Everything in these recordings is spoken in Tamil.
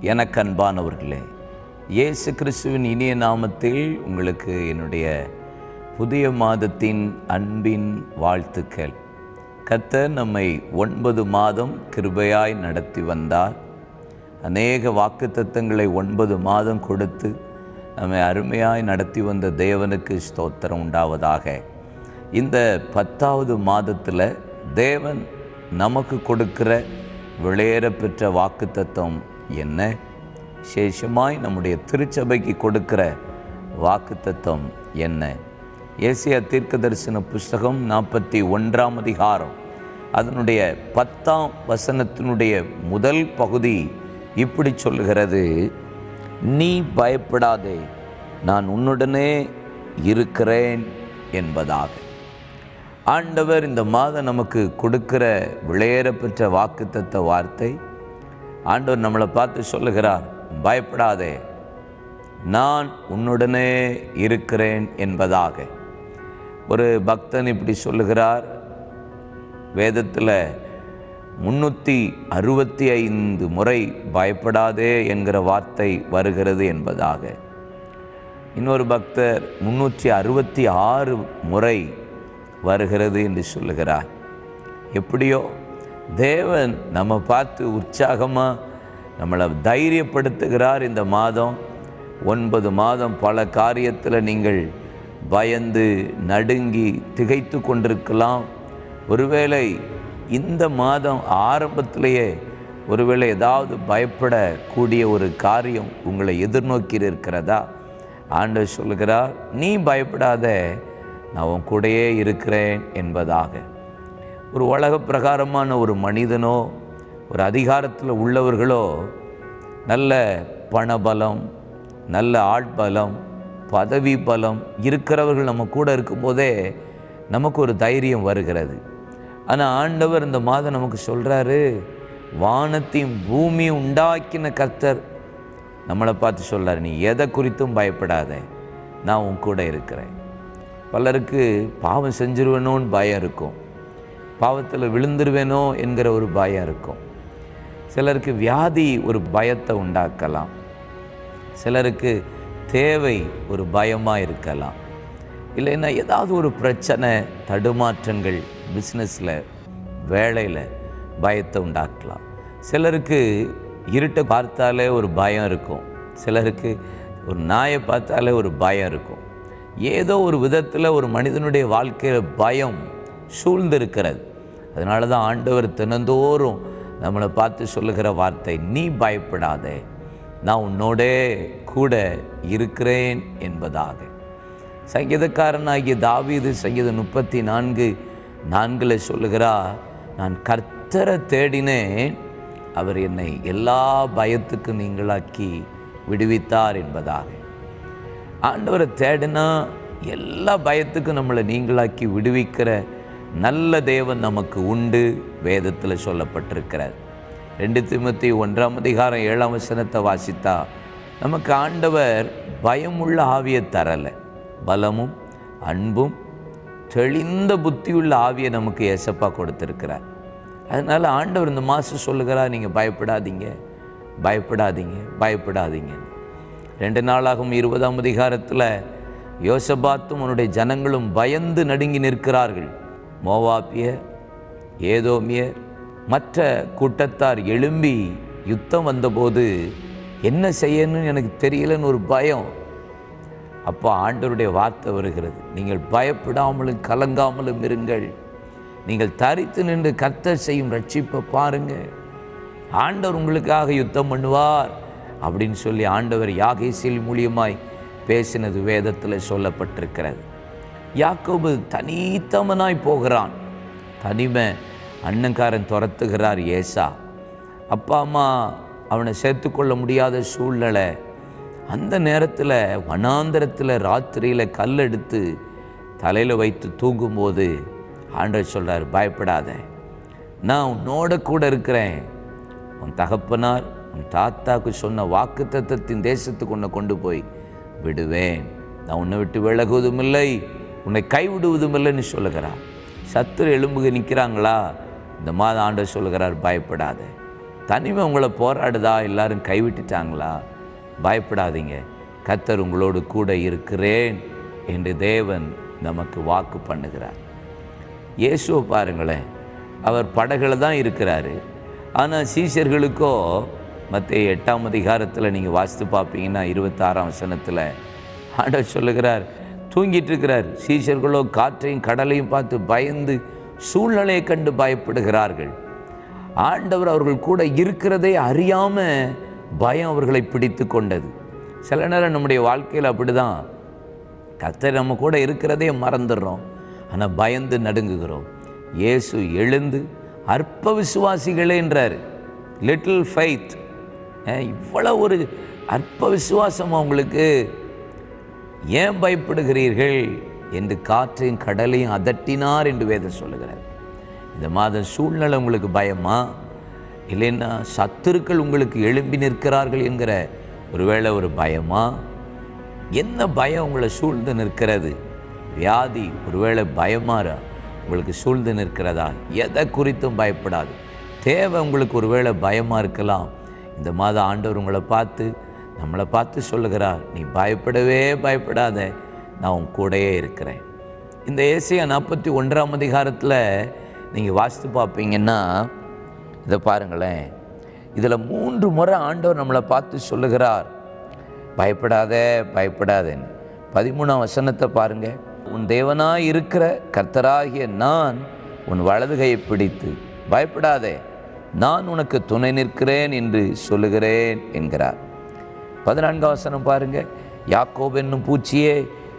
எனக்கு அன்பானவர்களே இயேசு கிறிஸ்துவின் இனிய நாமத்தில் உங்களுக்கு என்னுடைய புதிய மாதத்தின் அன்பின் வாழ்த்துக்கள். கர்த்தர் நம்மை ஒன்பது மாதம் கிருபையாய் நடத்தி வந்தார். அநேக வாக்குத்தத்தங்களை ஒன்பது மாதம் கொடுத்து நம்மை அருமையாய் நடத்தி வந்த தேவனுக்கு ஸ்தோத்திரம் உண்டாவதாக. இந்த பத்தாவது மாதத்தில் தேவன் நமக்கு கொடுக்கிற விளையேற பெற்ற வாக்குத்தத்தம் என்ன? விசேஷமாய் நம்முடைய திருச்சபைக்கு கொடுக்கிற வாக்குத்தத்தம் என்ன? ஏசியா தீர்க்க தரிசன புஸ்தகம் நாற்பத்தி ஒன்றாம் அதிகாரம். அதனுடைய பத்தாம் வசனத்தினுடைய முதல் பகுதி இப்படி சொல்லுகிறது. நீ பயப்படாதே நான் உன்னுடனே இருக்கிறேன் என்பதாக. ஆண்டவர் இந்த மாதம் நமக்கு கொடுக்கிற விளையேற பெற்ற வாக்குத்தத்த வார்த்தை ஆண்டவர் நம்மளை பார்த்து சொல்லுகிறார் பயப்படாதே நான் உன்னுடனே இருக்கிறேன் என்பதாக. ஒரு பக்தன் இப்படி சொல்லுகிறார் வேதத்தில் முன்னூற்றி அறுபத்தி ஐந்து முறை பயப்படாதே என்கிற வார்த்தை வருகிறது என்பதாக. இன்னொரு பக்தர் முன்னூற்றி அறுபத்தி ஆறு முறை வருகிறது என்று சொல்லுகிறார். எப்படியோ தேவன் நம்ம பார்த்து உற்சாகமாக நம்மளை தைரியப்படுத்துகிறார் இந்த மாதம். ஒன்பது மாதம் பல காரியத்தில் நீங்கள் பயந்து நடுங்கி திகைத்து கொண்டிருக்கலாம். ஒருவேளை இந்த மாதம் ஆரம்பத்திலேயே ஒருவேளை ஏதாவது பயப்படக்கூடிய ஒரு காரியம் உங்களை எதிர்நோக்கி இருக்கிறதா? ஆண்டவர் சொல்கிறார் நீ பயப்படாத நான் உன் கூடயே இருக்கிறேன் என்பதாக. ஒரு உலக பிரகாரமான ஒரு மனிதனோ ஒரு அதிகாரத்தில் உள்ளவர்களோ நல்ல பணபலம் நல்ல ஆட்பலம் பதவி பலம் இருக்கிறவர்கள் நம்ம கூட இருக்கும்போதே நமக்கு ஒரு தைரியம் வருகிறது. ஆனால் ஆண்டவர் இந்த மாதம் நமக்கு சொல்கிறாரு வானத்தையும் பூமியும் உண்டாக்கின கர்த்தர் நம்மளை பார்த்து சொல்கிறார் நீ எதை குறித்தும் பயப்படாத நான் உன் கூட இருக்கிறேன். பலருக்கு பாவம் செஞ்சிருவேனோன்னு பயம் இருக்கும். பாவத்தில் விழுந்துருவேனோ என்கிற ஒரு பயம் இருக்கும். சிலருக்கு வியாதி ஒரு பயத்தை உண்டாக்கலாம். சிலருக்கு தேவை ஒரு பயமாக இருக்கலாம். இல்லைன்னா ஏதாவது ஒரு பிரச்சனை தடுமாற்றங்கள் பிஸ்னஸில் வேலையில் பயத்தை உண்டாக்கலாம். சிலருக்கு இருட்டை பார்த்தாலே ஒரு பயம் இருக்கும். சிலருக்கு ஒரு நாயை பார்த்தாலே ஒரு பயம் இருக்கும். ஏதோ ஒரு விதத்தில் ஒரு மனிதனுடைய வாழ்க்கையில் பயம் சூழ்ந்திருக்கிறது. அதனால தான் ஆண்டவர் தினந்தோறும் நம்மளை பார்த்து சொல்லுகிற வார்த்தை நீ பயப்படாதே நான் உன்னோடே கூட இருக்கிறேன் என்பதாக. சங்கீதக்காரனாகிய தாவீது சங்கீதம் முப்பத்தி நான்கு நான்கில் சொல்லுகிறா நான் கர்த்தரை தேடினேன் அவர் என்னை எல்லா பயத்துக்கும் நீங்களாக்கி விடுவித்தார் என்பதாக. ஆண்டவரை தேடினா எல்லா பயத்துக்கும் நம்மளை நீங்களாக்கி விடுவிக்கிற நல்ல தேவன் நமக்கு உண்டு வேதத்தில் சொல்லப்பட்டிருக்கிறார். ரெண்டு திமுத்தி ஒன்றாம் அதிகாரம் ஏழாம் வசனத்தை வாசித்தா நமக்கு ஆண்டவர் பயமுள்ள ஆவியை தரலை. பலமும் அன்பும் தெளிந்த புத்தியுள்ள ஆவியை நமக்கு ஏசப்பா கொடுத்துருக்கிறார். அதனால் ஆண்டவர் இந்த மாதம் சொல்லுகிறா நீங்கள் பயப்படாதீங்க பயப்படாதீங்க பயப்படாதீங்க. ரெண்டு நாளாகும் இருபதாம் அதிகாரத்தில் யோசபாத்தும் அவனுடைய ஜனங்களும் பயந்து நடுங்கி நிற்கிறார்கள். மோவாப்பியர் ஏதோமியர் மற்ற கூட்டத்தார் எழும்பி யுத்தம் வந்தபோது என்ன செய்யணும்னு எனக்கு தெரியலன்னு ஒரு பயம். அப்போ ஆண்டவருடைய வார்த்தை வருகிறது. நீங்கள் பயப்படாமலும் கலங்காமலும் இருங்கள். நீங்கள் தரித்து நின்று கர்த்தர் செய்யும் ரட்சிப்பை பாருங்கள். ஆண்டவர் உங்களுக்காக யுத்தம் பண்ணுவார் அப்படின்னு சொல்லி ஆண்டவர் யாகேசில் மூலியமாய் பேசினது வேதத்தில் சொல்லப்பட்டிருக்கிறது. யாக்கோபு தனித்தமனாய் போகிறான். தனிமை அண்ணங்காரன் துரத்துகிறார் ஏசா. அப்பா அம்மா அவனை சேர்த்துக்கொள்ள முடியாத சூழ்நிலை. அந்த நேரத்தில் வனாந்திரத்தில் ராத்திரியில் கல் எடுத்து தலையில் வைத்து தூங்கும்போது ஆண்டவர் சொல்கிறார் பயப்படாத. நான் உன்னோட கூட இருக்கிறேன். உன் தகப்பனார் உன் தாத்தாக்கு சொன்ன வாக்கு தத்தத்தின் தேசத்துக்கு உன்னை கொண்டு போய் விடுவேன். நான் உன்னை விட்டு விலகுவதும் இல்லை உன்னை கைவிடுவதும் இல்லைன்னு சொல்லுகிறார் சத்துரு எலும்புக நிற்கிறாங்களா? இந்த மாதம் ஆண்டவர் சொல்லுகிறார் பயப்படாத. தனிமை உங்களை போராடுதா? எல்லாரும் கைவிட்டுட்டாங்களா? பயப்படாதீங்க. கத்தர் உங்களோடு கூட இருக்கிறேன் என்று தேவன் நமக்கு வாக்கு பண்ணுகிறார். இயேசுவை பாருங்களேன் அவர் படகுல தான் இருக்கிறாரு. ஆனால் சீஷர்களுக்கோ மற்ற எட்டாம் அதிகாரத்தில் நீங்கள் வாசித்து பார்ப்பீங்கன்னா இருபத்தாறாம் வசனத்தில் ஆண்டவர் சொல்லுகிறார் தூங்கிட்டு இருக்கிறார் சீஷர்களோ காற்றையும் கடலையும் பார்த்து பயந்து சூழ்நிலையை கண்டு பயப்படுகிறார்கள். ஆண்டவர் அவர்கள் கூட இருக்கிறதே அறியாம பயம் அவர்களை பிடித்து கொண்டது. சில நேரம் நம்முடைய வாழ்க்கையில் அப்படிதான். கத்தர் நம்ம கூட இருக்கிறதே மறந்துடுறோம். ஆனால் பயந்து நடுங்குகிறோம். இயேசு எழுந்து அற்ப விசுவாசிகளே என்றார். லிட்டில் ஃபைத் இவ்வளோ ஒரு அற்ப விசுவாசம் அவங்களுக்கு. ஏன் பயப்படுகிறீர்கள் என்று காற்றையும் கடலையும் அதட்டினார் என்று வேதம் சொல்லுகிறார். இந்த மாதம் சூழ்நிலை உங்களுக்கு பயமா? இல்லைன்னா சத்துருக்கள் உங்களுக்கு எழும்பி நிற்கிறார்கள் என்கிற ஒருவேளை ஒரு பயமா? என்ன பயம் உங்களை சூழ்ந்து நிற்கிறது? வியாதி ஒருவேளை பயமாறா உங்களுக்கு சூழ்ந்து நிற்கிறதா? எதை குறித்தும் பயப்படாது. தேவை உங்களுக்கு ஒருவேளை பயமாக இருக்கலாம். இந்த மாதம் ஆண்டவர் உங்களை பார்த்து நம்மளை பார்த்து சொல்லுகிறார் நீ பயப்படவே பயப்படாத நான் உன் கூடையே இருக்கிறேன். இந்த ஏசியா நாற்பத்தி ஒன்றாம் அதிகாரத்தில் நீங்கள் வாசித்து பார்ப்பீங்கன்னா இதை பாருங்களேன். இதில் மூன்று முறை ஆண்டவர் நம்மளை பார்த்து சொல்லுகிறார் பயப்படாத பயப்படாதேன்னு. பதிமூணாம் வசனத்தை பாருங்கள் உன் தேவனாய் இருக்கிற கர்த்தராகிய நான் உன் வலதுகையை பிடித்து பயப்படாதே நான் உனக்கு துணை நிற்கிறேன் என்று சொல்லுகிறேன் என்கிறார். பதினான்காம் வசனம் பாருங்க. யாக்கோப் என்னும் பூச்சியே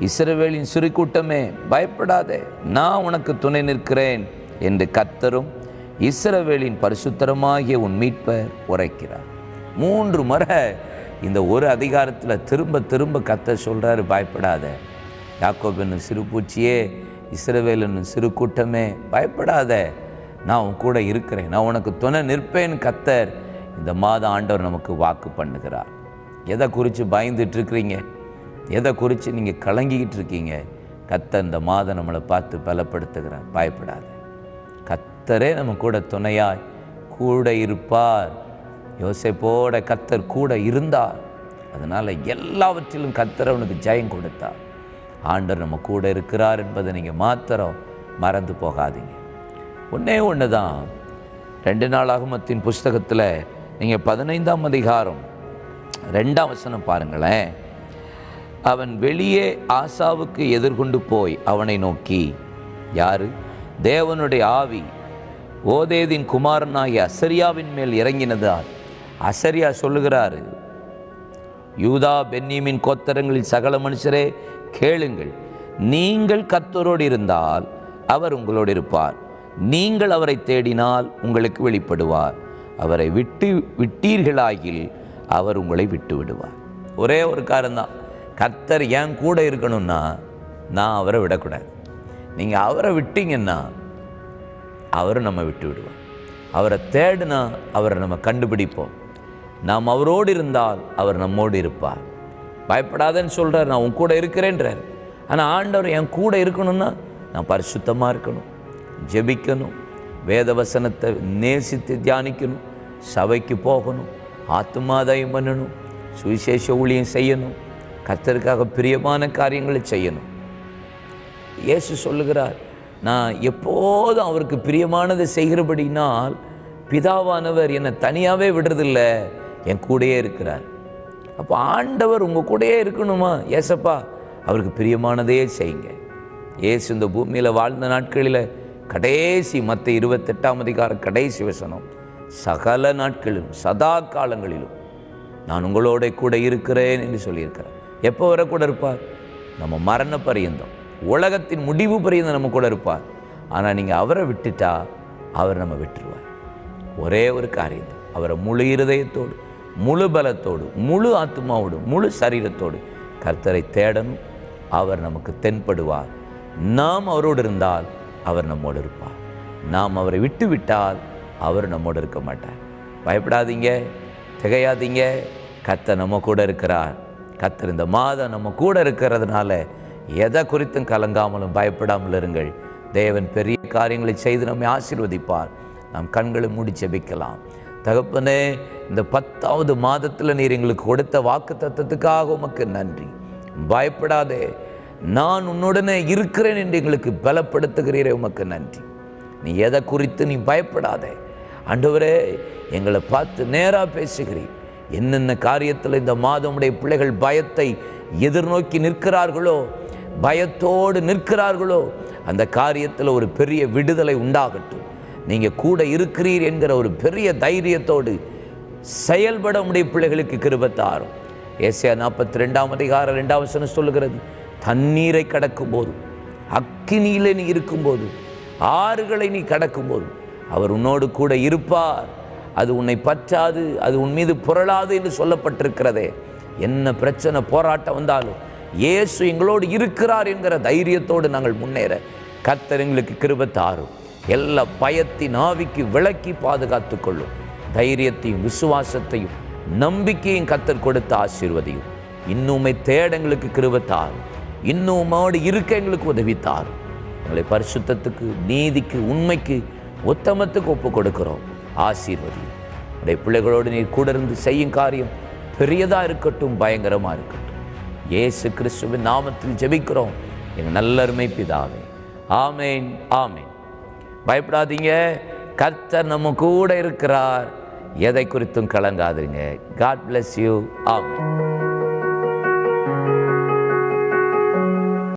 இஸ்ரவேலின் சிறு கூட்டமே பயப்படாதே நான் உனக்கு துணை நிற்கிறேன் என்று கத்தரும் இஸ்ரவேலின் பரிசுத்தரமாகிய உன் மீட்பர் உரைக்கிறார். மூன்று முறை இந்த ஒரு அதிகாரத்தில் திரும்ப திரும்ப கத்த சொல்கிறாரு பயப்படாத. யாக்கோப் என்னும் சிறு பூச்சியே இஸ்ரவேல் என்னும் சிறு கூட்டமே பயப்படாத நான் உன் கூட இருக்கிறேன் நான் உனக்கு துணை நிற்பேன் கத்தர் இந்த மாதம் ஆண்டவர் நமக்கு வாக்கு பண்ணுகிறார். எதை குறித்து பயந்துட்டு இருக்கிறீங்க எதை குறித்து நீங்கள் கலங்கிக்கிட்டு இருக்கீங்க கத்த இந்த மாதம் நம்மளை பார்த்து பலப்படுத்துகிறார். பயப்படாத. கத்தரே நம்ம கூட துணையாய் கூட இருப்பார். யோசைப்போட கத்தர் கூட இருந்தார். அதனால் எல்லாவற்றிலும் கத்தர் அவனுக்கு ஜெயம் கொடுத்தார். ஆண்டர் நம்ம கூட இருக்கிறார் என்பதை நீங்கள் மாத்திரம் மறந்து போகாதீங்க. ஒன்றே ஒன்று தான் ரெண்டு நாளாகமத்தின் புஸ்தகத்தில் நீங்கள் பதினைந்தாம் அதிகாரம் ரெண்டாம் வசனம் பாருங்களேன். அவன் வெளியே ஆசாவுக்கு எதிர்கொண்டு போய் அவனை நோக்கி யாரு? தேவனுடைய ஆவி ஓதேதின் குமாரனாகிய அசரியாவின் மேல் இறங்கினதால். அசரியா சொல்லுகிறாரு யூதா பென்னியமின் கோத்தரங்களில் சகல மனுஷரே கேளுங்கள். நீங்கள் கத்தரோடு இருந்தால் அவர் உங்களோடு இருப்பார். நீங்கள் அவரை தேடினால் உங்களுக்கு வெளிப்படுவார். அவரை விட்டு விட்டீர்களாகில் அவர் உங்களை விட்டு விடுவார். ஒரே ஒரு காரணம்தான். கத்தர் என் கூட இருக்கணும்னா நான் அவரை விடக்கூடாது. நீங்கள் அவரை விட்டீங்கன்னா அவரை நம்ம விட்டு விடுவோம் அவரை தேடினா அவரை நம்ம கண்டுபிடிப்போம். நாம் அவரோடு இருந்தால் அவர் நம்மோடு இருப்பார். பயப்படாதன்னு சொல்கிறார் நான் உன் கூட இருக்கிறேன்றார். ஆனால் ஆண்டவர் என் கூட இருக்கணும்னா நான் பரிசுத்தமாக இருக்கணும். ஜெபிக்கணும். வேத வசனத்தை நேசித்து தியானிக்கணும். சபைக்கு போகணும். ஆத்மாதாயம் பண்ணணும் சுவிசேஷ ஊழியம் செய்யணும் கர்த்தருக்காக பிரியமான காரியங்களை செய்யணும். இயேசு சொல்லுகிறார் நான் எப்போதும் அவருக்கு பிரியமானதை செய்கிறபடினால் பிதாவானவர் என்னை தனியாகவே விடுறதில்ல என் கூடயே இருக்கிறார். அப்போ ஆண்டவர் உங்கள் கூடயே இருக்கணுமா? ஏசப்பா அவருக்கு பிரியமானதையே செய்யுங்க. ஏசு இந்த பூமியில் வாழ்ந்த நாட்களில் கடைசி மற்ற இருபத்தெட்டாம் அதிகார கடைசி வசனம். சகல நாட்களிலும் சதா காலங்களிலும் நான் உங்களோட கூட இருக்கிறேன் என்று சொல்லியிருக்கிறேன் எப்போ வர கூட இருப்பார்? நம்ம மரண பரியந்தம். உலகத்தின் முடிவு பரியந்தம் நம்ம கூட இருப்பார். ஆனால் நீங்கள் அவரை விட்டுட்டா அவர் நம்ம விட்டுருவார். ஒரே ஒரு காரியம் அவரை முழு இருதயத்தோடு முழு பலத்தோடு முழு ஆத்மாவோடு முழு சரீரத்தோடு கர்த்தரை தேடணும். அவர் நமக்கு தென்படுவார். நாம் அவரோடு இருந்தால் அவர் நம்மோடு இருப்பார். நாம் அவரை விட்டு விட்டால் அவர் நம்மோடு இருக்க மாட்டார். பயப்படாதீங்க திகையாதீங்க. கத்தை நம்ம கூட இருக்கிறார். கத்தர் இந்த மாதம் நம்ம கூட இருக்கிறதுனால எதை குறித்தும் கலங்காமலும் பயப்படாமல் இருங்கள். தேவன் பெரிய காரியங்களை செய்து நம்மை ஆசீர்வதிப்பார். நாம் கண்களை மூடி செபிக்கலாம் தகப்பனே இந்த பத்தாவது மாதத்தில் நீர் எங்களுக்கு கொடுத்த வாக்கு தத்துவத்துக்காக உமக்கு நன்றி. பயப்படாதே. நான் உன்னுடனே இருக்கிறேன் என்று எங்களுக்கு பலப்படுத்துகிறீரே உமக்கு நன்றி. நீ எதை குறித்து நீ பயப்படாதே. ஆண்டவரே எங்களை பார்த்து நேராக பேசுகிறீர். என்னென்ன காரியத்தில் இந்த மாதம் உடைய பிள்ளைகள் பயத்தை எதிர்நோக்கி நிற்கிறார்களோ பயத்தோடு நிற்கிறார்களோ அந்த காரியத்தில் ஒரு பெரிய விடுதலை உண்டாகட்டும். நீங்கள் கூட இருக்கிறீர் என்கிற ஒரு பெரிய தைரியத்தோடு செயல்பட முடிய பிள்ளைகளுக்கு கிருபத்தாரும் ஏசியா நாற்பத்தி ரெண்டாம் அதிகாரம் ரெண்டாம் வசனம் சொல்லுகிறது தண்ணீரை கடக்கும் போது அக்கினியில் நீ இருக்கும்போது ஆறுகளை நீ கடக்கும்போது அவர் உன்னோடு கூட இருப்பார். அது உன்னை பற்றாது அது உன் மீது புரளாது என்று சொல்லப்பட்டிருக்கிறதே. என்ன பிரச்சனை போராட்டம் வந்தாலும் இயேசு எங்களோடு இருக்கிறார் என்கிற தைரியத்தோடு நாங்கள் முன்னேற. கத்தர் எங்களுக்கு கிருபத்தாரும் எல்லா பயத்தின் ஆவிக்கு விளக்கி பாதுகாத்து கொள்ளும். தைரியத்தையும் விசுவாசத்தையும் நம்பிக்கையும் கத்தர் கொடுத்த ஆசீர்வதியும். இன்னுமே தேட எங்களுக்கு கிருபத்தார் இன்னுமோடு இருக்க எங்களுக்கு உதவித்தார் எங்களை பரிசுத்தத்துக்கு நீதிக்கு உண்மைக்கு உத்தமத்துக்கு ஒப்பு கொடுக்கிறோம் ஆசீர்வதியும் உடைய பிள்ளைகளோடு நீர் கூட இருந்து செய்யும் காரியம் பெரியதாக இருக்கட்டும் பயங்கரமாக இருக்கட்டும். ஏசு கிறிஸ்துவின் நாமத்தில் ஜெபிக்கிறோம். எங்கள் நல்லருமை பிதாவே. ஆமேன் ஆமேன். பயப்படாதீங்க. கர்த்தர் நம்ம கூட இருக்கிறார். எதை குறித்தும் கலங்காதீங்க. God bless you amen.